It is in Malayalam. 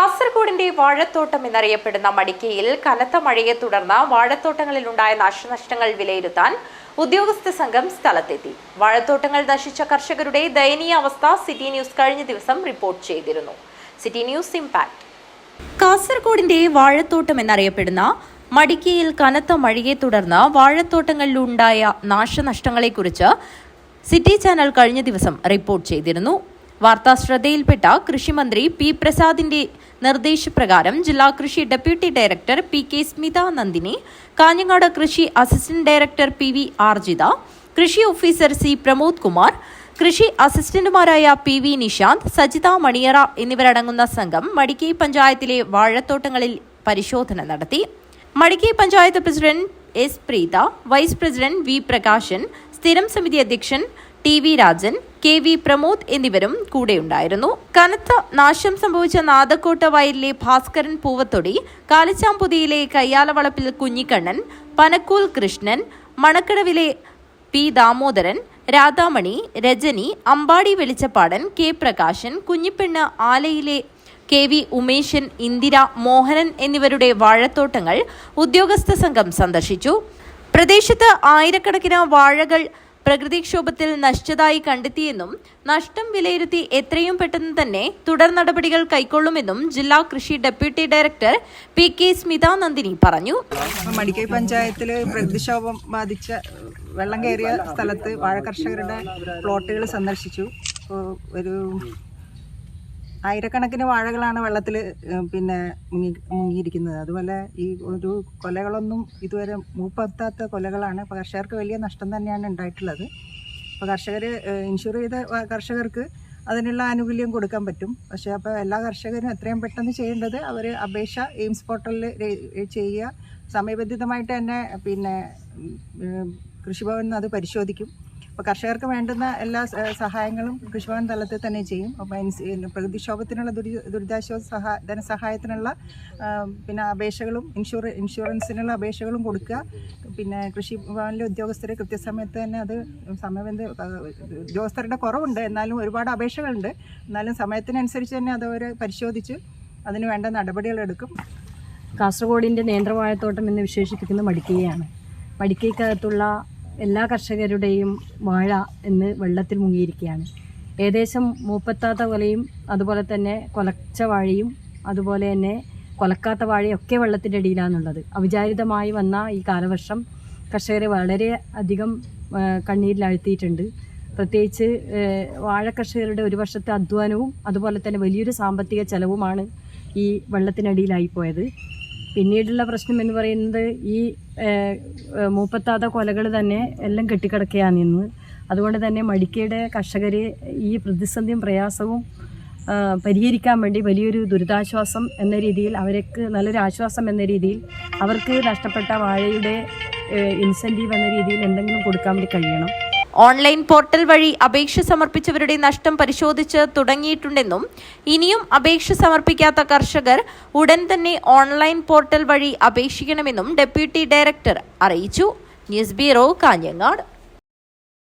കാസർഗോഡിന്റെ വാഴത്തോട്ടം എന്നറിയപ്പെടുന്ന മടിക്കയിൽ കനത്ത മഴയെ തുടർന്ന് വാഴത്തോട്ടങ്ങളിലുണ്ടായ നാശനഷ്ടങ്ങൾ വിലയിരുത്താൻ ഉദ്യോഗസ്ഥ സംഘം സ്ഥലത്തെത്തി. വാഴത്തോട്ടങ്ങൾ നശിച്ച കർഷകരുടെ ദയനീയ അവസ്ഥ സിറ്റി ന്യൂസ് കഴിഞ്ഞ ദിവസം റിപ്പോർട്ട് ചെയ്തിരുന്നു. City news impact. കാസർഗോഡിന്റെ വാഴത്തോട്ടം എന്നറിയപ്പെടുന്ന മടിക്കയിൽ കനത്ത മഴയെ തുടർന്ന് വാഴത്തോട്ടങ്ങളിലുണ്ടായ നാശനഷ്ടങ്ങളെക്കുറിച്ച് സിറ്റി ചാനൽ കഴിഞ്ഞ ദിവസം റിപ്പോർട്ട് ചെയ്തിരുന്നു. വാർത്താ ശ്രദ്ധയിൽപ്പെട്ട കൃഷിമന്ത്രി പി പ്രസാദിന്റെ നിർദ്ദേശപ്രകാരം ജില്ലാ കൃഷി deputy director P K Smitha Nandini Kanhangad കൃഷി assistant director P V Arjitha കൃഷി ഓഫീസർ സി പ്രമോദ് കുമാർ കൃഷി അസിസ്റ്റന്റുമാരായ പി വി നിഷാന്ത് സജിത മണിയറ എന്നിവരടങ്ങുന്ന സംഘം മടിക്കൈ പഞ്ചായത്തിലെ വാഴത്തോട്ടങ്ങളിൽ പരിശോധന നടത്തി. Madikai panchayat president S Preetha vice president V Prakashan സ്ഥിരം സമിതി അധ്യക്ഷൻ T V Rajan K V Pramod എന്നിവരും കൂടെയുണ്ടായിരുന്നു. കനത്ത നാശം സംഭവിച്ച നാദക്കോട്ട വയലിലെ ഭാസ്കരൻ പൂവത്തൊടി കാലിച്ചാമ്പുതിയിലെ കയ്യാലവളപ്പിൽ കുഞ്ഞിക്കണ്ണൻ പനക്കൂൽ കൃഷ്ണൻ മണക്കടവിലെ പി ദാമോദരൻ രാധാമണി രജനി അമ്പാടി വെളിച്ചപ്പാടൻ കെ പ്രകാശൻ കുഞ്ഞിപ്പെണ്ണ് ആലയിലെ കെ വി ഉമേശൻ ഇന്ദിര മോഹനൻ എന്നിവരുടെ വാഴത്തോട്ടങ്ങൾ ഉദ്യോഗസ്ഥ സംഘം സന്ദർശിച്ചു. പ്രദേശത്ത് ആയിരക്കണക്കിന് വാഴകൾ പ്രകൃതിക്ഷോഭത്തിൽ നശിച്ചതായി കണ്ടെത്തിയെന്നും നഷ്ടം വിലയിരുത്തി എത്രയും പെട്ടെന്ന് തന്നെ തുടർ നടപടികൾ കൈക്കൊള്ളുമെന്നും ജില്ലാ കൃഷി deputy director P K Smitha Nandini പറഞ്ഞു മടിക്കൈ പഞ്ചായത്തിൽ പ്രകൃതിക്ഷോഭം ബാധിച്ച വെള്ളം കയറിയ സ്ഥലത്ത് വാഴ കർഷകരുടെ പ്ലോട്ടുകൾ സന്ദർശിച്ചു. ഒരു ആയിരക്കണക്കിന് വാഴകളാണ് വെള്ളത്തിൽ പിന്നെ മുങ്ങി മുങ്ങിയിരിക്കുന്നത്. അതുപോലെ ഈ ഒരു കൊലകളൊന്നും ഇതുവരെ മൂപ്പെത്താത്ത കൊലകളാണ്. അപ്പോൾ കർഷകർക്ക് വലിയ നഷ്ടം തന്നെയാണ് ഉണ്ടായിട്ടുള്ളത്. അപ്പോൾ കർഷകർ ഇൻഷുർ ചെയ്ത കർഷകർക്ക് അതിനുള്ള ആനുകൂല്യം കൊടുക്കാൻ പറ്റും. പക്ഷേ അപ്പോൾ എല്ലാ കർഷകരും എത്രയും പെട്ടെന്ന് ചെയ്യേണ്ടത് അവർ അപേക്ഷ എയിംസ് പോർട്ടലിൽ ചെയ്യുക. സമയബന്ധിതമായിട്ട് തന്നെ പിന്നെ കൃഷിഭവൻ അത് പരിശോധിക്കും. അപ്പോൾ കർഷകർക്ക് വേണ്ടുന്ന എല്ലാ സഹായങ്ങളും കൃഷിഭവൻ തലത്തിൽ തന്നെ ചെയ്യും. അപ്പോൾ പ്രകൃതിക്ഷോഭത്തിനുള്ള ദുരി ദുരിതാശ്വാസ സഹാ ധനസഹായത്തിനുള്ള പിന്നെ അപേക്ഷകളും ഇൻഷുറ ഇൻഷുറൻസിനുള്ള അപേക്ഷകളും കൊടുക്കുക. പിന്നെ കൃഷിഭവനിലെ ഉദ്യോഗസ്ഥരെ കൃത്യസമയത്ത് തന്നെ അത് സമയബന്ധ ഉദ്യോഗസ്ഥരുടെ കുറവുണ്ട്. എന്നാലും ഒരുപാട് അപേക്ഷകളുണ്ട്. എന്നാലും സമയത്തിനനുസരിച്ച് തന്നെ അത് അവർ പരിശോധിച്ച് അതിന് വേണ്ട നടപടികൾ എടുക്കും. കാസർഗോഡിന്റെ നേന്ത്രവാഴത്തോട്ടം എന്ന് വിശേഷിപ്പിക്കുന്ന മടിക്കൈയാണ്. മടിക്കൈക്കകത്തുള്ള എല്ലാ കർഷകരുടെയും വാഴ ഇന്ന് വെള്ളത്തിൽ മുങ്ങിയിരിക്കുകയാണ്. ഏകദേശം മൂപ്പത്താത്ത കൊലയും അതുപോലെ തന്നെ കൊലച്ച വാഴയും അതുപോലെ തന്നെ കൊലക്കാത്ത വാഴയും ഒക്കെ വെള്ളത്തിന്റെ അടിയിലാണുള്ളത്. അവിചാരിതമായി വന്ന ഈ കാലവർഷം കർഷകരെ വളരെ അധികം കണ്ണീരിലാഴ്ത്തിയിട്ടുണ്ട് പ്രത്യേകിച്ച് വാഴ കർഷകരുടെ ഒരു വർഷത്തെ അധ്വാനവും അതുപോലെ തന്നെ വലിയൊരു സാമ്പത്തിക ചെലവുമാണ് ഈ വെള്ളത്തിനടിയിലായിപ്പോയത് പിന്നീടുള്ള പ്രശ്നം എന്ന് പറയുന്നത് ഈ മൂപ്പത്താത കൊലകൾ തന്നെ എല്ലാം കെട്ടിക്കിടക്കുകയാണ് ഇന്ന്. അതുകൊണ്ട് തന്നെ മടിക്കയുടെ കർഷകർ ഈ പ്രതിസന്ധിയും പ്രയാസവും പരിഹരിക്കാൻ വേണ്ടി വലിയൊരു ദുരിതാശ്വാസം എന്ന രീതിയിൽ അവർക്ക് നല്ലൊരു ആശ്വാസം എന്ന രീതിയിൽ അവർക്ക് നഷ്ടപ്പെട്ട വാഴയുടെ ഇൻസെന്റീവ് എന്ന രീതിയിൽ എന്തെങ്കിലും കൊടുക്കാൻ വേണ്ടി കഴിയണം. ഓൺലൈൻ പോർട്ടൽ വഴി അപേക്ഷ സമർപ്പിച്ചവരുടെ നഷ്ടം പരിശോധിച്ച് തുടങ്ങിയിട്ടുണ്ടെന്നും ഇനിയും അപേക്ഷ സമർപ്പിക്കാത്ത കർഷകർ ഉടൻ തന്നെ ഓൺലൈൻ പോർട്ടൽ വഴി അപേക്ഷിക്കണമെന്നും ഡെപ്യൂട്ടി ഡയറക്ടർ അറിയിച്ചു. News bureau Kanhangad.